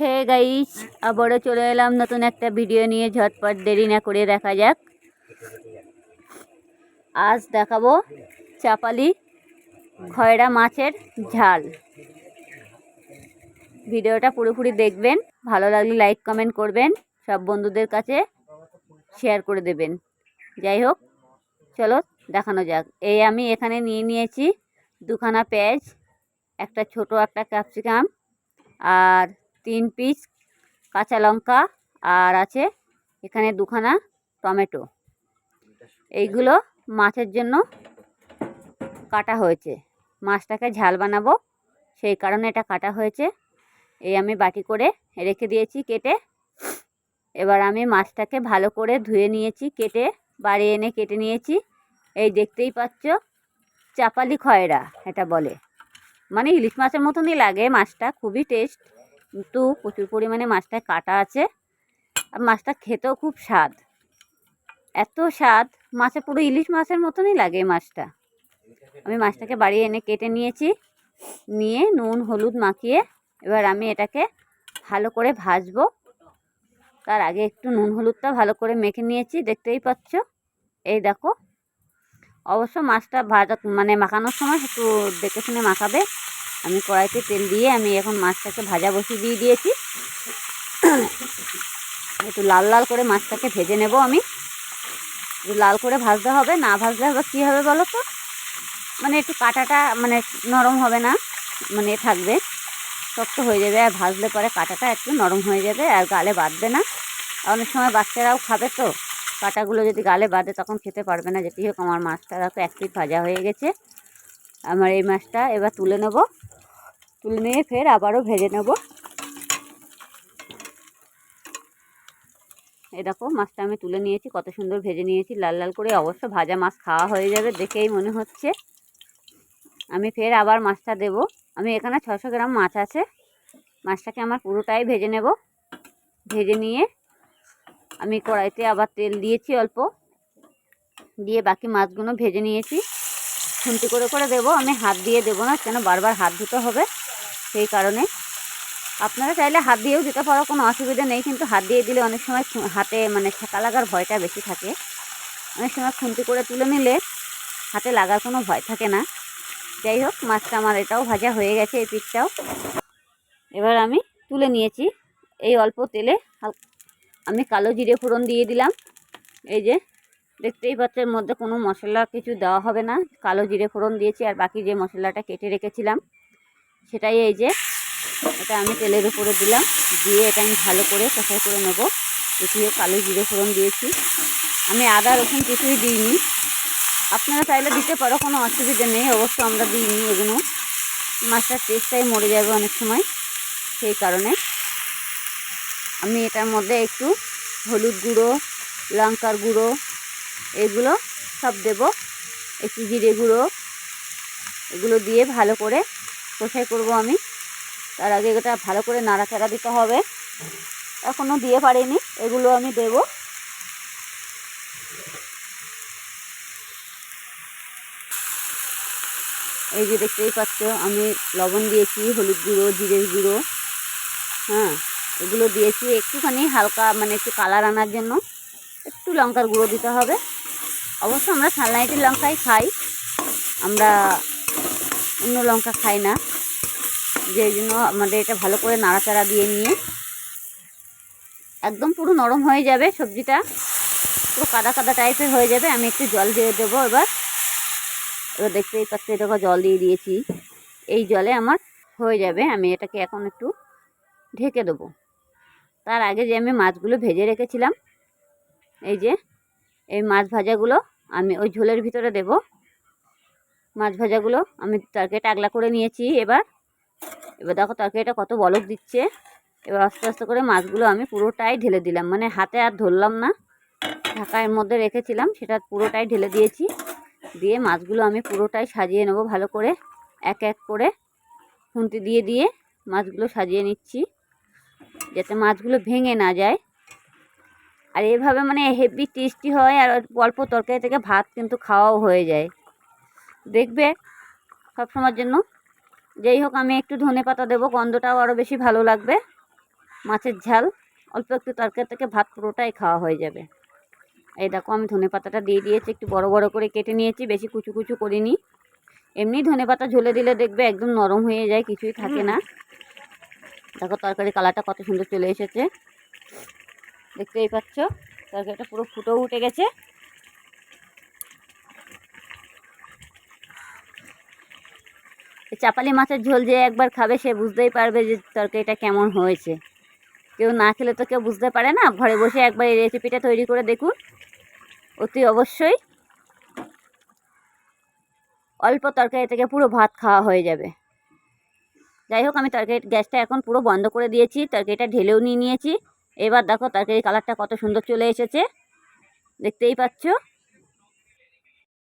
Hey guys, আবারও চলে এলাম নতুন একটা ভিডিও নিয়ে। ঝটপট দেরি না করে দেখা যাক। আজ দেখাবো চাপালি খয়রা মাছের ঝাল। ভিডিওটা পুরোপুরি দেখবেন, ভালো লাগলে লাইক, কমেন্ট করবেন, সব বন্ধুদের কাছে শেয়ার করে দেবেন। যাই হোক, চলো দেখানো যাক। এই আমি এখানে নিয়ে নিয়েছি দুখানা পেঁয়াজ, একটা ছোট, একটা ক্যাপসিকাম আর তিন পিস কাঁচা লঙ্কা আর আছে এখানে দুখানা টমেটো। এইগুলো মাছের জন্য কাটা হয়েছে। মাছটাকে ঝাল বানাবো, সেই কারণে এটা কাটা হয়েছে। এই আমি বাটি করে রেখে দিয়েছি কেটে। এবার আমি মাছটাকে ভালো করে ধুয়ে নিয়েছি, কেটে বাড়ি এনে কেটে নিয়েছি। এই দেখতেই পাচ্ছ, চাপালি খয়রা, এটা বলে। মানে ইলিশ মাছের মতনই লাগে মাছটা, খুবই টেস্ট কিন্তু প্রচুর পরিমাণে মাছটা কাটা আছে আর মাছটা খেতেও খুব স্বাদ। এত স্বাদ, মাছে পুরো ইলিশ মাছের মতনই লাগে মাছটা। আমি মাছটাকে বাড়ি এনে কেটে নিয়েছি, নিয়ে নুন, হলুদ মাখিয়ে এবার আমি এটাকে ভালো করে ভাজবো। তার আগে একটু নুন, হলুদটা ভালো করে মেখে নিয়েছি, দেখতেই পাচ্ছ? এই দেখো, অবশ্য মাছটা ভাজা মানে মাখানোর সময় একটু দেখে শুনে মাখাবে। আমি কড়াইতে তেল দিয়ে আমি এখন মাছটাকে ভাজা বসিয়ে দিয়ে দিয়েছি। একটু লাল লাল করে মাছটাকে ভেজে নেব আমি। একটু লাল করে ভাজতে হবে, না ভাজলে হবে কী হবে বলো তো? মানে একটু কাঁটাটা মানে নরম হবে না মানে থাকবে। শক্ত হয়ে যাবে, আর ভাজলে পরে কাঁটাটা একটু নরম হয়ে যাবে, আর গালে বাঁধবে না। অনেক সময় বাচ্চারাও খাবে তো, কাঁটাগুলো যদি গালে বাঁধে তখন খেতে পারবে না। যেটি হোক, আমার মাছটা দেখো এক ভাজা হয়ে গেছে। আমার এই মাছটা এবার তুলে নেব। তুলে নিয়ে ফের আবারও ভেজে নেব। দেখো, মাছটা আমি তুলে নিয়েছি, কত সুন্দর ভেজে নিয়েছি। লাল লাল করে অবশ্য ভাজা মাছ খাওয়া হয়ে যাবে দেখেই মনে হচ্ছে। আমি ফের আবার মাছটা দেব। আমি এখানে ছশো গ্রাম মাছ আছে। মাছটাকে আমার পুরোটাই ভেজে নেব। ভেজে নিয়ে আমি কড়াইতে আবার তেল দিয়েছি অল্প। দিয়ে বাকি মাছগুলো ভেজে নিয়েছি। খুন্তি করে করে দেবো। আমি হাত দিয়ে দেবো না, কেন বারবার হাত ধুতে হবে সেই কারণে। আপনারা চাইলে হাত দিয়েও দিতে পারো, কোনো অসুবিধা নেই, কিন্তু হাত দিয়ে দিলে অনেক সময় হাতে মানে ছেঁকা লাগার ভয়টা বেশি থাকে। অনেক সময় খুন্তি করে তুলে নিলে হাতে লাগার কোনো ভয় থাকে না। যাই হোক, মাছটা আমার এটাও ভাজা হয়ে গেছে এই পিঠটাও। এবার আমি তুলে নিয়েছি এই অল্প তেলে। আমি কালো জিরে ফোড়ন দিয়ে দিলাম। এই যে দেখতেই পাচ্ছেন, মধ্যে কোনো মশলা কিছু দেওয়া হবে না। কালো জিরে ফোড়ন দিয়েছি আর বাকি যে মশলাটা কেটে রেখেছিলাম, সেটাই এই যে, এটা আমি তেলের উপরে দিলাম। দিয়ে এটা আমি ভালো করে কষাই করে নেব। এটিও কালো জিরে ফোড়ন দিয়েছি। আমি আদা, রসুন কিছুই দিইনি। আপনারা চাইলে দিতে পারো, কোনো অসুবিধা নেই। অবশ্য আমরা দিইনি এগুলো। মাছটার টেস্টটাই মরে যাবে অনেক সময় সেই কারণে। আমি এটার মধ্যে একটু হলুদ গুঁড়ো, লঙ্কার গুঁড়ো এগুলো সব দেব। একটু জিরে গুঁড়ো এগুলো দিয়ে ভালো করে কষাই করব আমি। তার আগে এটা ভালো করে নাড়াচাড়া দিতে হবে। এখনও দিয়ে পারিনি, এগুলো আমি দেব। এই যে দেখতেই পাচ্ছ, আমি লবণ দিয়েছি, হলুদ গুঁড়ো, জিরের গুঁড়ো হ্যাঁ এগুলো দিয়েছি। একটুখানি হালকা মানে একটু কালার আনার জন্য একটু লঙ্কার গুঁড়ো দিতে হবে। অবশ্য আমরা সানলাইটের লঙ্কাই খাই। আমরা অন্য লঙ্কা খাই না। যে জন্য আমাদের এটা ভালো করে নাড়াচাড়া দিয়ে নিয়ে একদম পুরো নরম হয়ে যাবে সবজিটা। পুরো কাদা কাদা টাইপের হয়ে যাবে। আমি একটু জল দিয়ে দেবো এবার। এবার দেখতেই পাচ্ছি এটাকে জল দিয়ে দিয়েছি। এই জলে আমার হয়ে যাবে। আমি এটাকে এখন একটু ঢেকে দেবো। তার আগে যে আমি মাছগুলো ভেজে রেখেছিলাম, এই যে এই মাছ ভাজাগুলো আমি ওই ঝোলের ভিতরে দেব। মাছ ভাজাগুলো আমি তরকারি টাগলা করে নিয়েছি এবার। এবার দেখো তরকারিটা কত বলক দিচ্ছে। এবার আস্তে আস্তে করে মাছগুলো আমি পুরোটাই ঢেলে দিলাম। মানে হাতে আর ধরলাম না। ঢাকার মধ্যে রেখেছিলাম, সেটা পুরোটাই ঢেলে দিয়েছি। দিয়ে মাছগুলো আমি পুরোটাই সাজিয়ে নেব ভালো করে। এক এক করে খুন্তি দিয়ে দিয়ে মাছগুলো সাজিয়ে নিচ্ছি। যাতে মাছগুলো ভেঙে না যায়। আর এভাবে মানে হেভি টেস্টি হয় আর অল্প তরকারি থেকে ভাত কিন্তু খাওয়াও হয়ে যায়। দেখবে সব সময়ের জন্য। যাই হোক, আমি একটু ধনে পাতা দেবো, গন্ধটাও আরও বেশি ভালো লাগবে। মাছের ঝাল, অল্প একটু তরকারি থেকে ভাত পুরোটাই খাওয়া হয়ে যাবে। এই দেখো, আমি ধনে পাতাটা দিয়ে দিয়েছি, একটু বড় বড় করে কেটে নিয়েছি, বেশি কুচু কুচু করিনি। এমনি ধনে পাতা ঝোলে দিলে দেখবে একদম নরম হয়ে যায়, কিছুই থাকে না। দেখো তরকারি কালারটা কত সুন্দর চলে এসেছে। দেখতেই পাচ্ছ। তরকারিটা পুরো ফুটেও উঠে গেছে। চাপালি মাছের ঝোল যে একবার খাবে সে বুঝতেই পারবে যে তরকারিটা কেমন হয়েছে। কেউ না খেলে তো কেউ বুঝতে পারে না। ঘরে বসে একবার এই রেসিপিটা তৈরি করে দেখুন। অতি অবশ্যই অল্প তরকারি থেকে পুরো ভাত খাওয়া হয়ে যাবে। যাই হোক, আমি তরকারি গ্যাসটা এখন পুরো বন্ধ করে দিয়েছি। তরকারিটা ঢেলেও নিয়ে নিয়েছি। এবার দেখো তাকে এই কালারটা কত সুন্দর চলে এসেছে। দেখতেই পাচ্ছ?